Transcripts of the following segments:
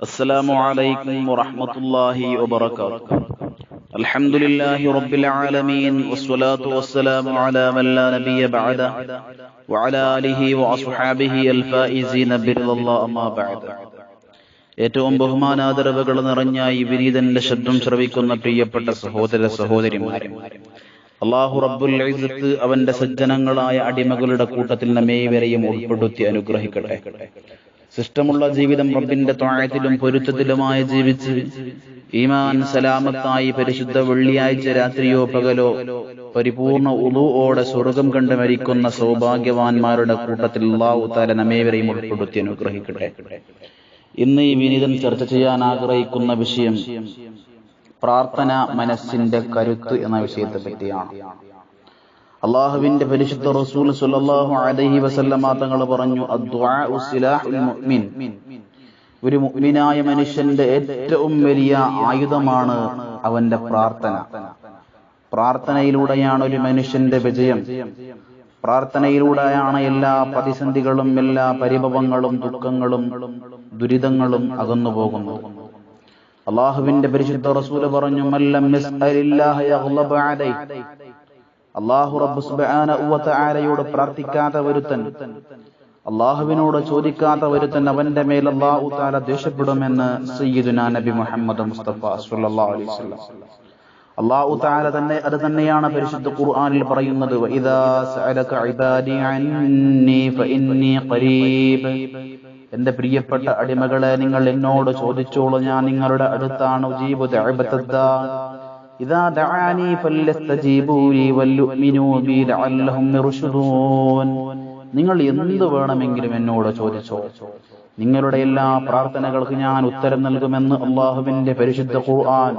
السلام عليكم ورحمة الله وبركاته الحمد لله رب العالمين والصلاة والسلام على من لا نبي بعده وعلى آله وأصحابه الفائزين برضا الله أما بعد ഏറ്റവും ബഹുമാനാദരവുകൾ നിറഞ്ഞ ഈ വിനീതന്റെ ശബ്ദം ശ്രവിക്കുന്ന പ്രിയപ്പെട്ട സഹോദര സഹോദരിമാരെ അള്ളാഹു റബ്ബുൽ ഇസ്സത്ത് അവന്റെ സജ്ജനങ്ങളായ അടിമകളുടെ കൂട്ടത്തിൽ നമ്മേവരെയും ഉൾപ്പെടുത്തി അനുഗ്രഹിക്കട്ടെ സിസ്റ്റമുള്ള ജീവിതം റബ്ബിന്റെ താഴത്തിലും പൊരുത്തത്തിലുമായി ജീവിച്ച് ഈമാൻ സലാമത്തായി പരിശുദ്ധ വെള്ളിയാഴ്ച രാത്രിയോ പകലോ പരിപൂർണ ഉളുവോടെ സ്വർഗം കണ്ട് മരിക്കുന്ന സൗഭാഗ്യവാന്മാരുടെ കൂട്ടത്തിൽ അള്ളാഹു താല നമ്മേവരെയും ഉൾപ്പെടുത്തി അനുഗ്രഹിക്കട്ടെ. ഇന്ന് ഈ വിനീതൻ ചർച്ച ചെയ്യാൻ ആഗ്രഹിക്കുന്ന വിഷയം പ്രാർത്ഥന മനസ്സിന്റെ കരുത്ത് എന്ന വിഷയത്തെ പറ്റിയാണ്. അള്ളാഹുവിന്റെ പരിശുദ്ധ റസൂൽ സുലല്ലാഹു അലൈഹി വസല്ലമ തങ്ങൾ പറഞ്ഞു ഒരു മുഅ്മിനായ മനുഷ്യന്റെ ഏറ്റവും വലിയ ആയുധമാണ് അവന്റെ പ്രാർത്ഥന. പ്രാർത്ഥനയിലൂടെയാണ് ഒരു മനുഷ്യന്റെ വിജയം. പ്രാർത്ഥനയിലൂടെയാണ് എല്ലാ പ്രതിസന്ധികളും എല്ലാ പരിഭവങ്ങളും ദുഃഖങ്ങളും ദുരിതങ്ങളും അകന്നു പോകുന്നത്. അള്ളാഹുവിന്റെ പരിശുദ്ധ റസൂൽ പറഞ്ഞു മല്ലം അള്ളാഹു റബ്ബ് സുബ്ഹാനഹു വ തആലയോട് പ്രാർത്ഥിക്കാത്ത ഒരുത്തൻ അള്ളാഹുവിനോട് ചോദിക്കാത്ത ഒരുത്തൻ അവന്റെ മേൽ അള്ളാഹു താല ദേഷ്യപ്പെടുമെന്ന് സയ്യിദുന നബി മുഹമ്മദ് മുസ്തഫ സല്ലല്ലാഹു അലൈഹി വസല്ലം. അള്ളാഹു താല തന്നെ അത് തന്നെയാണ് പരിശുദ്ധ ഖുർആനിൽ പറയുന്നത് എന്റെ പ്രിയപ്പെട്ട അടിമകളെ നിങ്ങൾ എന്നോട് ചോദിച്ചോളൂ ഞാൻ നിങ്ങളുടെ അടുത്താണ് ഉജീബു ഫല്യസ്തജീബൂ ലി വല്യുഅ്മിനൂ ബി ലഅല്ലഹും യർഷുദൂൻ നിങ്ങൾ എന്ത് വേണമെങ്കിലും എന്നോട് ചോദിച്ചോ. നിങ്ങളുടെ എല്ലാ പ്രാർത്ഥനകൾക്ക് ഞാൻ ഉത്തരം നൽകുമെന്ന് അള്ളാഹുവിന്റെ പരിശുദ്ധ ഖുർആൻ.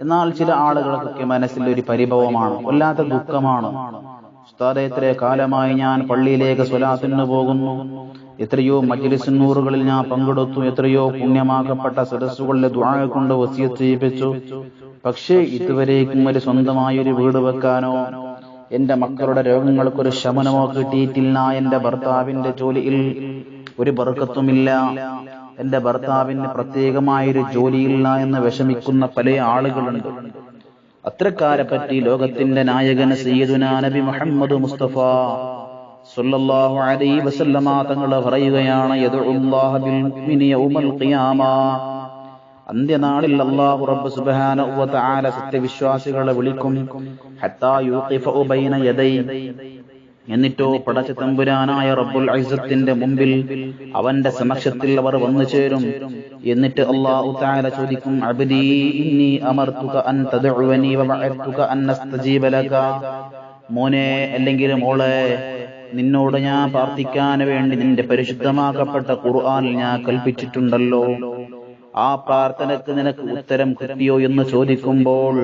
എന്നാൽ ചില ആളുകൾക്കൊക്കെ മനസ്സിൽ ഒരു പരിഭവമാണ് വല്ലാത്ത ദുഃഖമാണ്. ഉസ്താദെ ഇത്ര കാലമായി ഞാൻ പള്ളിയിലേക്ക് സ്വലാത്തിന് പോകുന്നു. എത്രയോ മജ്ലിസുന്നൂറുകളിൽ ഞാൻ പങ്കെടുത്തു. എത്രയോ പുണ്യമാക്കപ്പെട്ട സദസ്സുകളിലെ ദുആ കൊണ്ട് വസിയത്ത് ചെയ്യിപ്പിച്ചു. പക്ഷേ ഇതുവരേക്കും ഒരു സ്വന്തമായ ഒരു വീട് വെക്കാനോ എന്റെ മക്കളുടെ രോഗങ്ങൾക്കൊരു ശമനമോ കിട്ടിയിട്ടില്ല. എന്റെ ഭർത്താവിന്റെ ജോലിയിൽ ഒരു ബർക്കത്തുമില്ല. എന്റെ ഭർത്താവിന് പ്രത്യേകമായൊരു ജോലിയില്ല എന്ന് വിഷമിക്കുന്ന പല ആളുകളുണ്ട്. അത്രക്കാരെ പറ്റി ലോകത്തിന്റെ നായകൻ സയ്യിദുന നബി മുഹമ്മദ് മുസ്തഫ സല്ലല്ലാഹു അലൈഹി വസല്ലമ തങ്ങൾ പറയുകയാണ് യദുല്ലാഹ ബിൽ യൗമൽ ഖിയാമ. അന്ത്യനാളിൽ അള്ളാഹു റബ്ബ് സുബ്ഹാനഹു വ തആല സത്യവിശ്വാസികളെ വിളിക്കും. എന്നിട്ടോ പടച്ച തമ്പുരാനായ റബ്ബുൽ ഐസത്തിന്റെ മുമ്പിൽ അവന്റെ സമക്ഷത്തിൽ അവർ വന്നു ചേരും. എന്നിട്ട് അള്ളാഹു തആല ചോദിക്കും ഇന്നി അമർതുക അൻ തദ്ഉവനി വ വഅദ്തുക അൻ അസ്തജീബ ലക. മോനെ അല്ലെങ്കിൽ മോളെ നിന്നോട് ഞാൻ പ്രാർത്ഥിക്കാൻ വേണ്ടി നിന്റെ പരിശുദ്ധമാക്കപ്പെട്ട ഖുർആനിൽ ഞാൻ കൽപ്പിച്ചിട്ടുണ്ടല്ലോ. ആ പ്രാർത്ഥനക്ക് നിനക്ക് ഉത്തരം കിട്ടിയോ എന്ന് ചോദിക്കുമ്പോൾ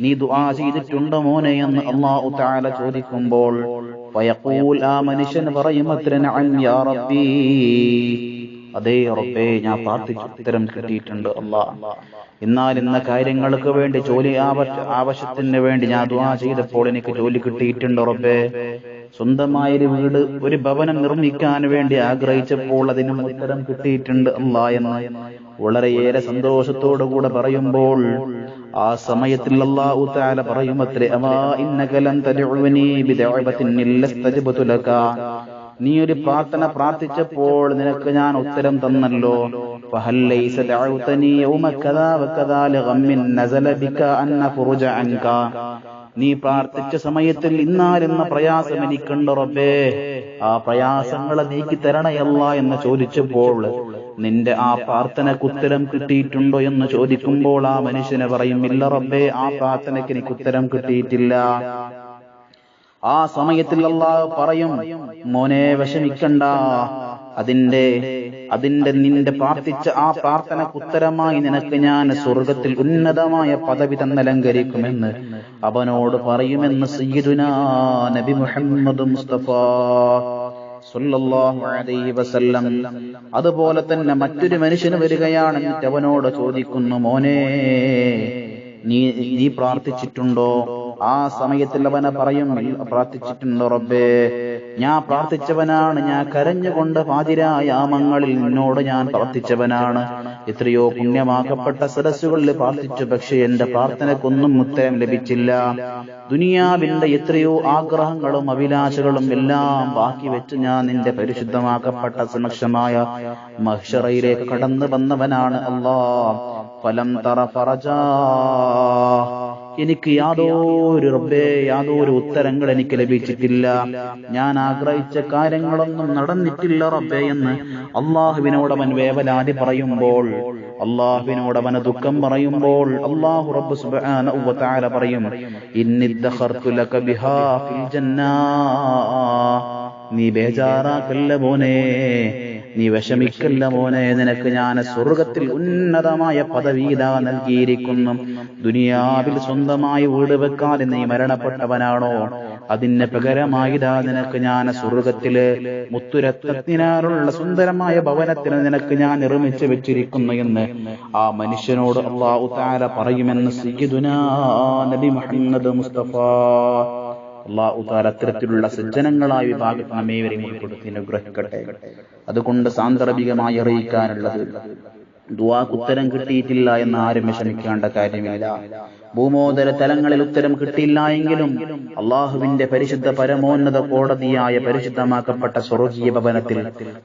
നീ ദുആ ചെയ്തിട്ടുണ്ടോ മോനെ എന്ന് അല്ലാഹു തആല ചോദിക്കുമ്പോൾ ഫയഖൂൽ ആ മനുഷ്യൻ പറയും അതേ റബ്ബേ ഞാൻ പ്രാർത്ഥിച്ചു ഉത്തരം കിട്ടിയിട്ടുണ്ട് അല്ലാഹ് എന്നാൽ ഇന്ന കാര്യങ്ങൾക്ക് വേണ്ടി ജോലി ആവശ്യത്തിന് വേണ്ടി ഞാൻ ദുആ ചെയ്തപ്പോൾ എനിക്ക് ജോലി കിട്ടിയിട്ടുണ്ട് റബ്ബേ. സ്വന്തമായൊരു വീട് ഒരു ഭവനം നിർമ്മിക്കാൻ വേണ്ടി ആഗ്രഹിച്ചപ്പോൾ അതിനും ഉത്തരം കിട്ടിയിട്ടുണ്ട് അല്ലാ എന്ന്. വളരെയേറെ സന്തോഷത്തോടുകൂടെ പറയുമ്പോൾ ആ സമയത്തിൽ അള്ളാഹു താല പറയും നീ ഒരു പ്രാർത്ഥന പ്രാർത്ഥിച്ചപ്പോൾ നിനക്ക് ഞാൻ ഉത്തരം തന്നല്ലോ. നീ പ്രാർത്ഥിച്ച സമയത്തിൽ ഇന്നാലെന്ന പ്രയാസം എനിക്കുണ്ട് റബ്ബേ. ആ പ്രയാസങ്ങളെ നീക്കി തരണയല്ല എന്ന് ചോദിച്ചപ്പോൾ നിന്റെ ആ പ്രാർത്ഥന ഉത്തരം കിട്ടിയിട്ടുണ്ടോ എന്ന് ചോദിക്കുമ്പോൾ ആ മനുഷ്യനെ പറയും ഇല്ല റബ്ബേ ആ പ്രാർത്ഥനയ്ക്ക് എനിക്ക് ഉത്തരം കിട്ടിയിട്ടില്ല. ആ സമയത്തിൽ അള്ളാഹ് പറയും മോനെ വിഷമിക്കണ്ട. അതിന്റെ അതിന്റെ നിന്റെ പ്രാർത്ഥിച്ച ആ പ്രാർത്ഥനക്ക് ഉത്തരമായി നിനക്ക് ഞാൻ സ്വർഗത്തിൽ ഉന്നതമായ പദവി തന്നലങ്കരിക്കുമെന്ന് അവനോട് പറയുമെന്ന് സയ്യിദുനാ നബി മുഹമ്മദ് മുസ്തഫ വസല്ലം. അതുപോലെ തന്നെ മറ്റൊരു മനുഷ്യന് വരികയാണ് അവനോട് ചോദിക്കുന്നു മോനെ നീ നീ പ്രാർത്ഥിച്ചിട്ടുണ്ടോ? ആ സമയത്തിൽ അവനെ പറയും "ഇല്ല, പ്രാർത്ഥിച്ചിട്ടുണ്ട് റബ്ബേ? ഞാൻ പ്രാർത്ഥിച്ചവനാണ്. ഞാൻ കരഞ്ഞുകൊണ്ട് പാതിരായാമങ്ങളിൽ നിന്നോട് ഞാൻ പ്രാർത്ഥിച്ചവനാണ്. എത്രയോ പുണ്യമാക്കപ്പെട്ട സദസ്സുകളിൽ പ്രാർത്ഥിച്ചു. പക്ഷെ എന്റെ പ്രാർത്ഥനക്കൊന്നും ഉത്തരം ലഭിച്ചില്ല. ദുനിയാവിന്റെ എത്രയോ ആഗ്രഹങ്ങളും അഭിലാഷകളും എല്ലാം ബാക്കി വെച്ച് ഞാൻ നിന്റെ പരിശുദ്ധമാക്കപ്പെട്ട സമക്ഷമായ മഹ്ഷറയിലേക്ക് കടന്നു വന്നവനാണ് അല്ലാ ഫലം തറ ഫറജാ. എനിക്ക് യാതൊരു റബ്ബേ യാതൊരു ഉത്തരങ്ങൾ എനിക്ക് ലഭിച്ചിട്ടില്ല. ഞാൻ ആഗ്രഹിച്ച കാര്യങ്ങളൊന്നും നടന്നിട്ടില്ല റബ്ബേ എന്ന് അള്ളാഹുവിനോടവൻ വേവലാതി പറയുമ്പോൾ അള്ളാഹുവിനോടവൻ ദുഃഖം പറയുമ്പോൾ അള്ളാഹു റബ്ബ് പറയും ലക ജന്നാ. നീ ബേജാറാക്കല്ല മോനെ. നീ വിഷമിക്കല്ല മോനെ. നിനക്ക് ഞാൻ സ്വർഗത്തിൽ ഉന്നതമായ പദവീത നൽകിയിരിക്കുന്നു. ദുനിയാവിൽ സ്വന്തമായി വീട് വെക്കാതെ നീ മരണപ്പെട്ടവനാണോ? അതിന് പകരമായിതാ നിനക്ക് ഞാൻ സ്വർഗത്തിൽ മുത്തുരത്നത്തിനാലുള്ള സുന്ദരമായ ഭവനത്തിന് നിനക്ക് ഞാൻ നിർമ്മിച്ച് വെച്ചിരിക്കുന്നു എന്ന് ആ മനുഷ്യനോട് അള്ളാഹു താര പറയുമെന്ന് നബി മുഹമ്മദ് മുസ്തഫ. അള്ളാഹു താല അത്തരത്തിലുള്ള സജ്ജനങ്ങളായ നമ്മേവരെയും ഉൾപ്പെടുത്തി അനുഗ്രഹിക്കട്ടെ. അതുകൊണ്ട് സാന്ദർഭികമായി അറിയിക്കാനുള്ളത് ദുവാക്ക് ഉത്തരം കിട്ടിയിട്ടില്ല എന്ന് ആരും വിഷമിക്കേണ്ട കാര്യമില്ല. ഭൂമോദര തലങ്ങളിൽ ഉത്തരം കിട്ടിയില്ല എങ്കിലും അള്ളാഹുവിന്റെ പരിശുദ്ധ പരമോന്നത കോടതിയായ പരിശുദ്ധമാക്കപ്പെട്ട സ്വർഗീയ ഭവനത്തിൽ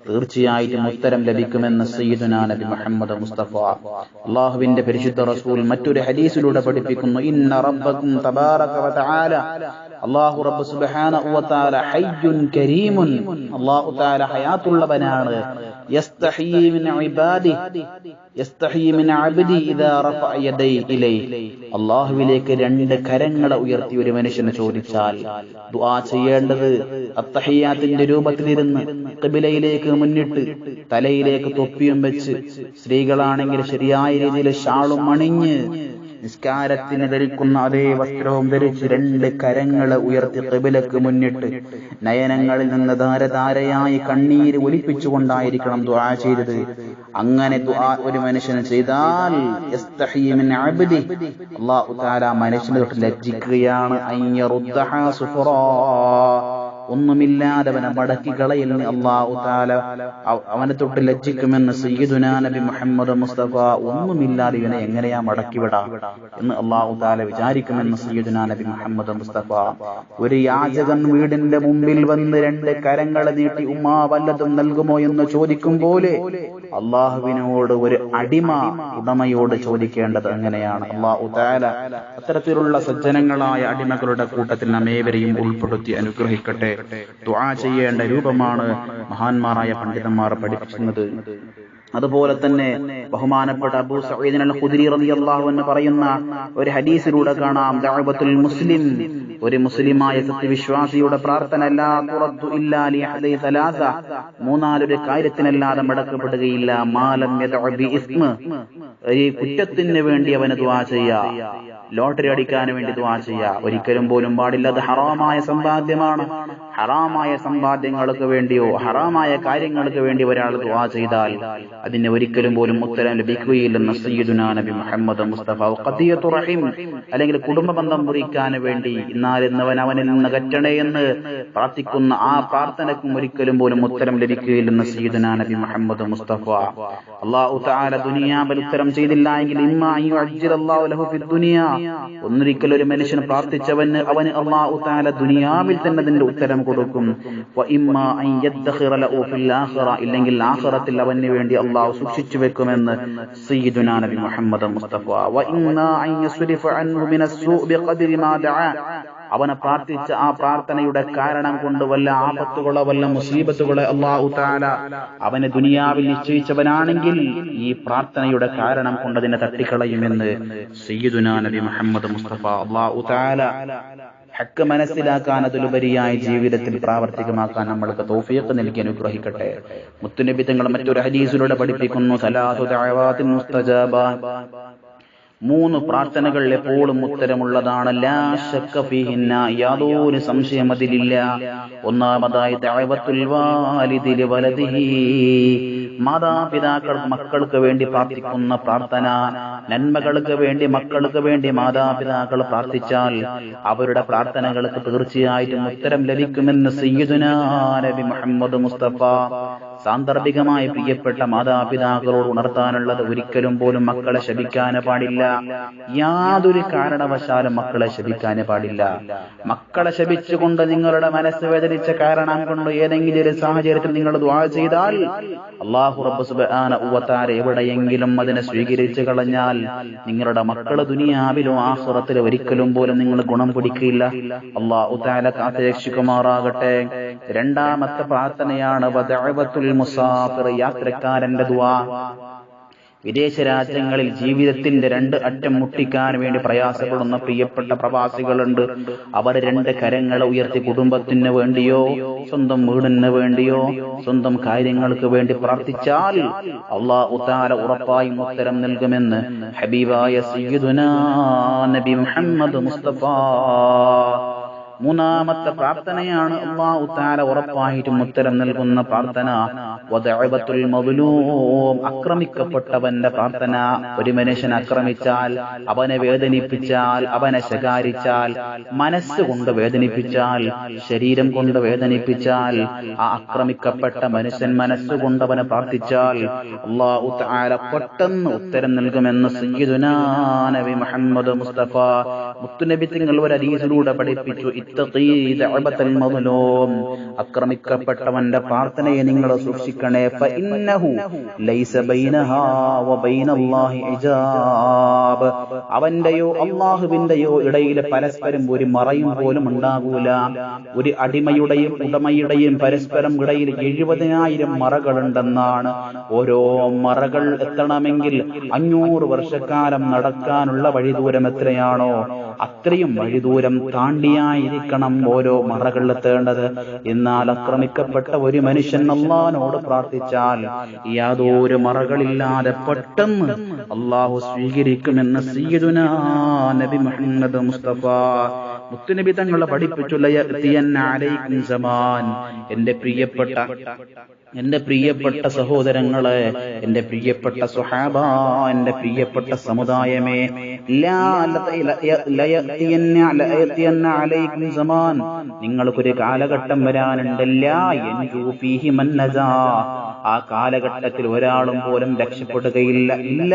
തീർച്ചയായിട്ടും ഉത്തരം ലഭിക്കുമെന്ന് സയ്യിദുനാ നബി മുഹമ്മദ് മുസ്തഫ. അള്ളാഹുവിന്റെ പരിശുദ്ധ റസൂൽ മറ്റൊരു ഹദീസിലൂടെ പഠിപ്പിക്കുന്നു ഇന്ന റബ്ബക്കും തബാറക വ തആല അള്ളാഹു റബ്ബ് തആല ഹയ്യുൻ കരീമുൻ. അള്ളാഹു തആല ഹയാത്തുള്ളവനാണ്. അള്ളാഹുവിലേക്ക് രണ്ട് കരങ്ങളെ ഉയർത്തി ഒരു മനുഷ്യനെ ചോദിച്ചാൽ ദുആ ചെയ്യേണ്ടത് അത്തഹിയാത്തിന്റെ രൂപത്തിൽ രൂപത്തിലിരുന്ന് ഖിബലയിലേക്ക് മുന്നിട്ട് തലയിലേക്ക് തൊപ്പിയും വെച്ച് സ്ത്രീകളാണെങ്കിൽ ശരിയായ രീതിയിൽ ഷാളും അണിഞ്ഞ് നിസ്കാരത്തിന് ധരിക്കുന്ന അതേ വസ്ത്രവും ധരിച്ച് രണ്ട് കരങ്ങളെ ഉയർത്തി കബിലക്ക് മുന്നിട്ട് നയനങ്ങളിൽ നിന്ന് ധാരധാരയായി കണ്ണീര് ഒലിപ്പിച്ചുകൊണ്ടായിരിക്കണം ദുആ ചെയ്തത്. അങ്ങനെ ദുആ ഒരു മനുഷ്യന് ചെയ്താൽ അല്ലാഹു തആല മനുഷ്യനെ തൊട്ട് ലജ്ജിക്കുകയാണ്. ഒന്നുമില്ലാതെ മടക്കി കളയുന്ന അള്ളാഹു താല അവനെ തൊട്ട് ലജ്ജിക്കുമെന്ന് സയ്യിദുനാ നബി മുഹമ്മദ് മുസ്തഫ ഒന്നുമില്ലാതെ ഇവനെ എങ്ങനെയാ മടക്കി മടക്കിവിടാ എന്ന് അള്ളാഹു താല വിചാരിക്കുമെന്ന് സയ്യിദുനാ നബി മുഹമ്മദ് മുസ്തഫ. ഒരു യാചകൻ വീടിന്റെ മുമ്പിൽ വന്ന് രണ്ട് കരങ്ങളെ നീട്ടി ഉമ്മാ വല്ലതും നൽകുമോ എന്ന് ചോദിക്കും പോലെ അള്ളാഹുവിനോട് ഒരു അടിമ ഉടമയോട് ചോദിക്കേണ്ടത് അങ്ങനെയാണ്. അള്ളാഹു താല അത്തരത്തിലുള്ള സജ്ജനങ്ങളായ അടിമകളുടെ കൂട്ടത്തിൽ നമ്മേവരെയും ഉൾപ്പെടുത്തി അനുഗ്രഹിക്കട്ടെ. ദുആ ചെയ്യേണ്ട രൂപമാണ് മഹാന്മാരായ പണ്ഡിതന്മാർ പഠിപ്പിക്കുന്നത്. അതുപോലെ തന്നെ ബഹുമാനപ്പെട്ട അബൂ സഈദ് അൽ ഖുദരി റളിയല്ലാഹു അൻഹു പറയുന്ന ഒരു ഹദീസിലൂടെ കാണാം ദഅവത്തുൽ മുസ്ലിം. ഒരു മുസ്ലിമായ സത്യവിശ്വാസിയുടെ പ്രാർത്ഥന ലാ തുറദ്ദു ഇല്ലാ ലി അഹദി സലാസ. മൂന്നാലൊരു കാര്യത്തിനല്ലാതെ മടക്കപ്പെടുകയില്ല. മാലം യദഉ ബി ഇസ്മ. ഒരു കുറ്റത്തിന് വേണ്ടി അവനെ ദുആ ചെയ്യാ. ലോട്ടറി അടിക്കാൻ വേണ്ടി ദുആ ചെയ്യാ. ഒരിക്കലും പോലും പാടില്ല. അത് ഹറാമായ സമ്പാദ്യമാണ്. ഹറാമായ സമ്പാദ്യങ്ങൾക്ക് വേണ്ടിയോ ഹറാമായ കാര്യങ്ങൾക്ക് വേണ്ടി ഒരാൾ ദുആ ചെയ്താൽ അതിന് ഒരിക്കലും പോലും ഉത്തരം ലഭിക്കുകയില്ലെന്ന് സയ്യിദുനാ നബി മുഹമ്മദ് മുസ്തഫ റഹീം. അല്ലെങ്കിൽ കുടുംബ ബന്ധം മുറിക്കാൻ വേണ്ടി ഇന്നാലിന്നവൻ അവനിൽ നിന്ന് കറ്റണേ എന്ന് പ്രാർത്ഥിക്കുന്ന ആ പ്രാർത്ഥനക്കും ഒരിക്കലും പോലും ഉത്തരം ലഭിക്കുകയില്ലെന്ന് സയ്യിദുനാ നബി മുഹമ്മദ് മുസ്തഫ. അള്ളാഹു തആല ദുനിയാവിൽ ഉത്തരം ചെയ്തില്ല എങ്കിൽ ഒന്നൊരിക്കൽ ഒരു മനുഷ്യൻ പ്രാർത്ഥിച്ചവന് അവന് അള്ളാഹു തആല ദുനിയാവിൽ തന്നെ അതിന്റെ ഉത്തരം കൊടുക്കും. ഇല്ലെങ്കിൽ ആഹ്റത്തിൽ അവന് വേണ്ടി അള്ളാഹു സൂക്ഷിച്ചു വെക്കുമെന്ന് സയ്യിദുനാ നബി മുഹമ്മദ് മുസ്തഫ. അവനെ പ്രാർത്ഥിച്ച ആ പ്രാർത്ഥനയുടെ കാരണം കൊണ്ട് വല്ല ആപത്തുകളോ വല്ല മുസീബത്തുകളോ അള്ളാഹു താല അവനെ ദുനിയാവിൽ നിശ്ചയിച്ചവനാണെങ്കിൽ ഈ പ്രാർത്ഥനയുടെ കാരണം കൊണ്ട് അതിനെ തട്ടിക്കളയുമെന്ന് സയ്യിദുനാ നബി മുഹമ്മദ് മുസ്തഫ അള്ളാഹു താല ഹക്ക് മനസ്സിലാക്കാൻ അതിലുപരിയായി ജീവിതത്തിൽ പ്രാവർത്തികമാക്കാൻ നമ്മൾക്ക് തൗഫീഖ് നൽകി അനുഗ്രഹിക്കട്ടെ. മുത്തുനബി തങ്ങൾ മറ്റൊരു ഹദീസിലൂടെ പഠിപ്പിക്കുന്നു മൂന്ന് പ്രാർത്ഥനകൾ എപ്പോഴും ഉത്തരമുള്ളതാണ് യാതൊരു സംശയം അതിലില്ല. ഒന്നാമതായി മാതാപിതാക്കൾ മക്കൾക്ക് വേണ്ടി പ്രാർത്ഥിക്കുന്ന പ്രാർത്ഥന നന്മകൾക്ക് വേണ്ടി മക്കൾക്ക് വേണ്ടി മാതാപിതാക്കൾ പ്രാർത്ഥിച്ചാൽ അവരുടെ പ്രാർത്ഥനകൾക്ക് തീർച്ചയായിട്ടും ഉത്തരം ലഭിക്കുമെന്ന് സയ്യിദുനാ നബി മുഹമ്മദ് മുസ്തഫ സാന്ദർഭികമായി പ്രിയപ്പെട്ട മാതാപിതാക്കളോട് ഉണർത്താനുള്ളത് ഒരിക്കലും പോലും മക്കളെ ശപിക്കാൻ പാടില്ല. യാതൊരു കാരണവശാലും മക്കളെ ശപിക്കാൻ പാടില്ല. മക്കളെ ശപിച്ചുകൊണ്ട് നിങ്ങളുടെ മനസ്സ് വേദനിച്ച കാരണം കൊണ്ട് ഏതെങ്കിലും ഒരു സാഹചര്യത്തിൽ നിങ്ങൾ ദ്വാ ചെയ്താൽ അള്ളാഹു എവിടെയെങ്കിലും അതിനെ സ്വീകരിച്ചു കളഞ്ഞാൽ നിങ്ങളുടെ മക്കളെ ദുനിയാവിലും ആസുറത്തിലും ഒരിക്കലും പോലും നിങ്ങൾ ഗുണം പിടിക്കില്ല. അള്ളാഹു താല കാത്തരക്ഷിക്കുമാറാകട്ടെ. രണ്ടാമത്തെ പ്രാർത്ഥനയാണ് വദഅവത്തുൽ മുസാഫിർ യാത്രക്കാരന്റെ ദുവാ വിദേശ രാജ്യങ്ങളിൽ ജീവിതത്തിന്റെ രണ്ട് അറ്റം മുട്ടിക്കാൻ വേണ്ടി പ്രയാസപ്പെടുന്ന പ്രിയപ്പെട്ട പ്രവാസികളുണ്ട്. അവർ രണ്ട് കരങ്ങളെ ഉയർത്തി കുടുംബത്തിന് വേണ്ടിയോ സ്വന്തം വീടിന് വേണ്ടിയോ സ്വന്തം കാര്യങ്ങൾക്ക് വേണ്ടി പ്രാർത്ഥിച്ചാൽ അള്ളാഹു താല ഉറപ്പായും ഉത്തരം നൽകുമെന്ന് ഹബീബായ സയ്യിദുനാ നബി മുഹമ്മദ് മുസ്തഫ. മൂന്നാമത്തെ പ്രാർത്ഥനയാണ് അള്ളാഹു താല ഉറപ്പായിട്ടും ഉത്തരം നൽകുന്ന പ്രാർത്ഥന. അക്രമിക്കപ്പെട്ടവന്റെ പ്രാർത്ഥന. ഒരു മനുഷ്യൻ അക്രമിച്ചാൽ അവനെ വേദനിപ്പിച്ചാൽ അവനെ ശകാരിച്ചാൽ മനസ്സുകൊണ്ട് വേദനിപ്പിച്ചാൽ ശരീരം കൊണ്ട് വേദനിപ്പിച്ചാൽ ആ ആക്രമിക്കപ്പെട്ട മനുഷ്യൻ മനസ്സുകൊണ്ട് അവനെ പ്രാർത്ഥിച്ചാൽ അള്ളാഹു താല പെട്ടെന്ന് ഉത്തരം നൽകുമെന്ന് സയ്യിദുനാ നബി മുഹമ്മദ് മുസ്തഫ മുത്തുനബി തിങ്ങൾ ഒരു അരീസിലൂടെ പഠിപ്പിച്ചു. ആക്രമിക്കപ്പെട്ടവന്റെ പ്രാർത്ഥനയെ നിങ്ങൾ സൂക്ഷിക്കണേ. അവന്റെയോ അള്ളാഹുവിന്റെയോ ഇടയിൽ പരസ്പരം ഒരു മറയും പോലും ഉണ്ടാകൂല. ഒരു അടിമയുടെയും ഉടമയുടെയും പരസ്പരം ഇടയിൽ എഴുപതിനായിരം മറകളുണ്ടെന്നാണ്. ഓരോ മറകൾ എത്തണമെങ്കിൽ അഞ്ഞൂറ് വർഷക്കാലം നടക്കാനുള്ള വഴിദൂരം എത്രയാണോ? അത്രയും വഴിദൂരം താണ്ടിയായിരിക്കണം ഓരോ മറകളിലെത്തേണ്ടത് എന്നാൽ അക്രമിക്കപ്പെട്ട ഒരു മനുഷ്യൻ അള്ളഹാനോട് പ്രാർത്ഥിച്ചാൽ യാതൊരു മറകളില്ലാതെ പെട്ടെന്ന് അള്ളാഹു സ്വീകരിക്കുമെന്ന് സീദുനാ നബി മുഹമ്മദ് മുസ്തഫ മുത്തുനബി തങ്ങളെ പഠിപ്പിച്ചുള്ള എന്റെ പ്രിയപ്പെട്ട എന്റെ പ്രിയപ്പെട്ട സഹോദരങ്ങളെ എന്റെ പ്രിയപ്പെട്ട സുഹാബ എന്റെ പ്രിയപ്പെട്ട സമുദായമേ നിങ്ങൾക്കൊരു കാലഘട്ടം വരാനുണ്ട്. ആ കാലഘട്ടത്തിൽ ഒരാളും പോലും രക്ഷപ്പെടുകയില്ല. ഇല്ല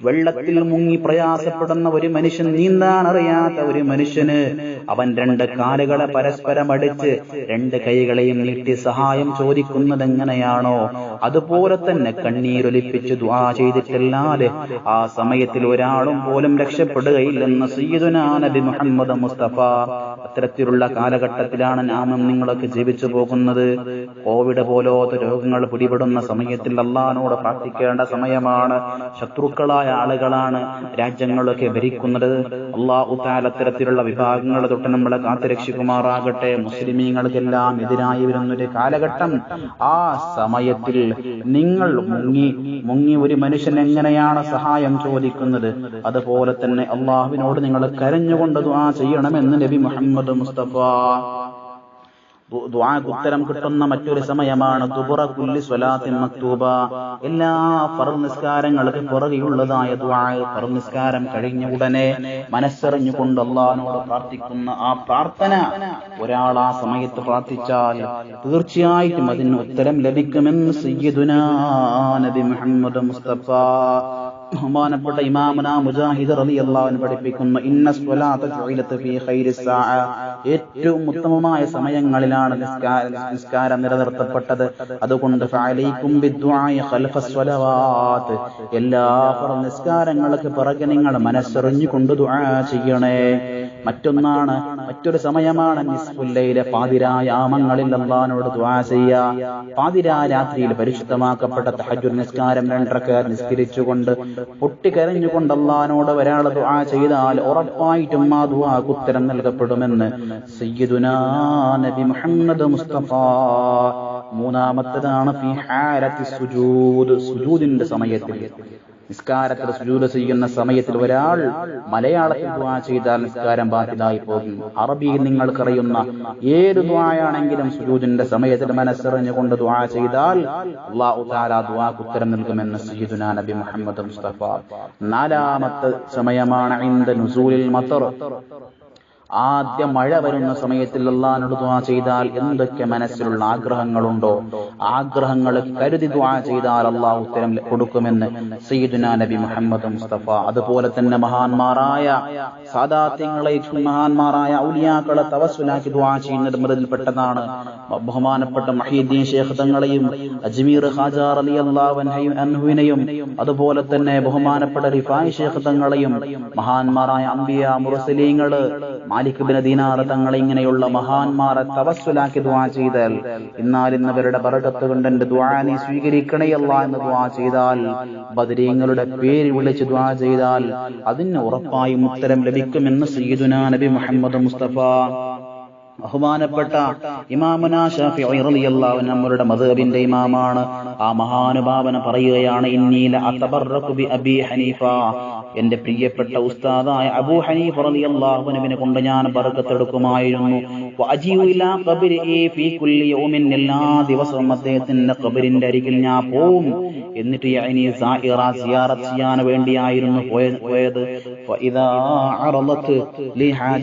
വെള്ളത്തിൽ മുങ്ങി പ്രയാസപ്പെടുന്ന ഒരു മനുഷ്യൻ നീന്താൻ അറിയാത്ത ഒരു മനുഷ്യന് അവൻ രണ്ട് കാലുകളെ പരസ്പരം അടിച്ച് രണ്ട് കൈകളെയും നീട്ടി സഹായം ചോദിക്കുന്നത് എങ്ങനെയാണോ അതുപോലെ തന്നെ കണ്ണീരൊലിപ്പിച്ച് ദുആ ചെയ്തിട്ടല്ലാതെ ആ സമയത്തിൽ ഒരാളും പോലും രക്ഷപ്പെടുകയില്ലെന്ന് സയ്യിദുനാ നബി മുഹമ്മദ് മുസ്തഫ. അത്തരത്തിലുള്ള കാലഘട്ടത്തിലാണ് നാമം നിങ്ങളൊക്കെ ജീവിച്ചു പോകുന്നത്. കോവിഡ് പോലോത്ത രോഗങ്ങൾ പിടിപെടുന്ന സമയത്തിൽ അള്ളഹാനോട് പ്രാർത്ഥിക്കേണ്ട സമയമാണ്. ശത്രുക്കളായ ആളുകളാണ് രാജ്യങ്ങളൊക്കെ ഭരിക്കുന്നത്. അള്ളാഹു താല അത്തരത്തിലുള്ള വിഭാഗങ്ങൾ തൊട്ട് നമ്മളെ കാത്തുരക്ഷിക്കുമാറാകട്ടെ. മുസ്ലിമീങ്ങൾക്കെല്ലാം എതിരായി വരുന്നൊരു കാലഘട്ടം ആ സമയത്തിൽ നിങ്ങൾ മുങ്ങി മുങ്ങി ഒരു മനുഷ്യൻ എങ്ങനെയാണ് സഹായം ചോദിക്കുന്നത്? അതുപോലെ തന്നെ അള്ളാഹുവിനോട് നിങ്ങൾ കരഞ്ഞുകൊണ്ട് ദുആ ചെയ്യണമെന്ന് നബി മുഹമ്മദ് മുസ്തഫ ദു- ദുആക്ക് ഉത്തരം കിട്ടുന്ന മറ്റൊരു സമയമാണ് ദുബുറ കുല്ലി സ്വലാത്തിൻ മക്തൂബ. എല്ലാ ഫർദ് നിസ്കാരങ്ങൾക്ക് പുറകെയുള്ളതായ ദുആ ഫർദ് നിസ്കാരം കഴിഞ്ഞ ഉടനെ മനസ്സറിഞ്ഞുകൊണ്ട് അള്ളഹാനോട് പ്രാർത്ഥിക്കുന്ന ആ പ്രാർത്ഥന ഒരാൾ ആ സമയത്ത് പ്രാർത്ഥിച്ചാൽ തീർച്ചയായിട്ടും അതിന് ഉത്തരം ലഭിക്കുമെന്ന് സയ്യിദുനാ നബി മുഹമ്മദ് മുസ്തഫ. ബഹുമാനപ്പെട്ട ഇമാമന മുജാഹിദ് റലി അൻഹു പഠിപ്പിക്കുന്നു ഇന്ന സ്വലാത്ത ഏറ്റവും ഉത്തമമായ സമയങ്ങളിലാണ് നിസ്കാരം നിലനിർത്തപ്പെട്ടത്. അതുകൊണ്ട് എല്ലാ നിസ്കാരങ്ങൾക്ക് പിറകെ നിങ്ങൾ മനസ്സെറിഞ്ഞുകൊണ്ട് ദുആ ചെയ്യണേ. മറ്റൊന്നാണ് മറ്റൊരു സമയമാണ് നിസ്ഫുല്ലയിലെ പാതിരായാമങ്ങളിൽ അള്ളഹാനോട് ദ്വാ ചെയ്യുക പാതിരാ രാത്രിയിൽ പരിശുദ്ധമാക്കപ്പെട്ട തഹജുർ നിസ്കാരം രണ്ടരക്കാർ നിസ്കരിച്ചുകൊണ്ട് പൊട്ടിക്കരഞ്ഞുകൊണ്ട് അള്ളഹാനോട് ഒരാൾ ദ്വാ ചെയ്താൽ ഉറപ്പായിട്ടും ആ ദ്വാക്ക് ഉത്തരം നൽകപ്പെടുമെന്ന് സയ്യിദുനാ നബി മുഹമ്മദ് മുസ്തഫ. മൂന്നാമത്തതാണ് ഫി ഹാലത്തി സുജൂദ്. സുജൂദിന്റെ സമയത്തിൽ. നിസ്കാരത്തിൽ സുജൂദ് ചെയ്യുന്ന സമയത്തിൽ ഒരാൾ മലയാളത്തിൽ ദുആ ചെയ്താൽ നിസ്കാരം ബാധിതായി പോകും അറബിയിൽ നിങ്ങൾക്കറിയുന്ന ഏത് ദ്വായാണെങ്കിലും സുജൂദിന്റെ സമയത്തിൽ മനസ്സറിഞ്ഞുകൊണ്ട് ദ്വാ ചെയ്താൽ അള്ളാഹു താല ദുആക്ക് ഉത്തരം നൽകുമെന്ന് സയ്യിദുനാ നബി മുഹമ്മദ് മുസ്തഫ. നാലാമത്തെ സമയമാണ് മത്തർ. ആദ്യ മഴ വരുന്ന സമയത്തിൽ അള്ളഹാനോട് ദുആ ചെയ്താൽ എന്തൊക്കെ മനസ്സിലുള്ള ആഗ്രഹങ്ങളുണ്ടോ? ആഗ്രഹങ്ങൾ കരുതി ദുആ ചെയ്താൽ അള്ളാഹു ഉത്തരം കൊടുക്കുമെന്ന് സയ്യിദുന നബി മുഹമ്മദ് മുസ്തഫ. അതുപോലെ തന്നെ മഹാന്മാരായ സാദാത്യങ്ങളെ മഹാന്മാരായ ഔലിയാക്കളെ തവസ്സുലാക്കി ദുആ ചെയ്യുന്നത് മൃതിൽപ്പെട്ടതാണ്. ബഹുമാനപ്പെട്ട മഹീദ്ദീൻ ശേഖ് തങ്ങളെയും അജ്മീർ ഹാജാർ അലി അൻഹുവിനെയും അതുപോലെ തന്നെ ബഹുമാനപ്പെട്ട റിഫായ് ശേഖ് തങ്ങളെയും മഹാന്മാരായ അംബിയ മുറസലീങ്ങൾ മാലിക് ബിൻ ദീനാർ തങ്ങളെ ഇങ്ങനെയുള്ള മഹാന്മാരെ തവസ്സുലാക്കി ദുആ ചെയ്താൽ എന്നാൽ ഇന്നവരുടെ ബറകത്ത് കൊണ്ട് എന്റെ ദുആ നീ സ്വീകരിക്കണയല്ല എന്ന് ദുആ ചെയ്താൽ ബദരീങ്ങളുടെ പേര് വിളിച്ച് ദുആ ചെയ്താൽ അതിന് ഉറപ്പായും ഉത്തരം ലഭിക്കുമെന്ന് സയ്യിദുനാ നബി മുഹമ്മദ് മുസ്തഫ. ബഹുമാനപ്പെട്ട ഇമാമുന ഷാഫിഈ റളിയല്ലാഹു നമ്മളുടെ മദ്ഹബിന്റെ ഇമാമാണ്. ആ മഹാനുഭാവന പറയുകയാണ് ഇന്നീല അതബറകു ബി അബി ഹനീഫ. എന്റെ പ്രിയപ്പെട്ട ഉസ്താദായ അബൂ ഹനീഫ റളിയല്ലാഹു അൻഹുവിനെ കൊണ്ട് ഞാൻ ബർക്കത്തെടുക്കുമായിരുന്നു എല്ലാ ദിവസവും അദ്ദേഹത്തിന്റെ കബരിന്റെ അരികിൽ ഞാൻ പോവും. എന്നിട്ട് ചെയ്യാൻ വേണ്ടിയായിരുന്നു പോയ- പോയത്.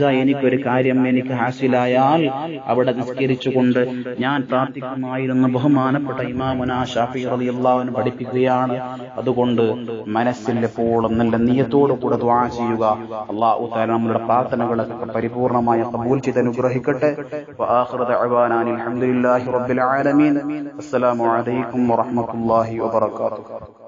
എനിക്കൊരു കാര്യം എനിക്ക് ഹാസിലായാൽ അവിടെ നിസ്കരിച്ചുകൊണ്ട് ഞാൻ പ്രാർത്ഥിക്കുമായിരുന്നു ബഹുമാനപ്പെട്ട ഇമാമുന ഷാഫി റളിയല്ലാഹു അൻഹു പഠിപ്പിക്കുകയാണ്. അതുകൊണ്ട് മനസ്സിൽ എപ്പോഴും നല്ല നിയത്തോടു കൂടെ ദുആ ചെയ്യുക. അല്ലാഹു തആല നമ്മുടെ പ്രാർത്ഥനകളൊക്കെ പരിപൂർണമായി കബൂൽ ചെയ്ത് അനുഗ്രഹിക്കട്ടെ. ആലമീൻ. അസ്സലാമു അലൈക്കും വറഹ്മത്തുള്ളാഹി വബറകാതുഹു.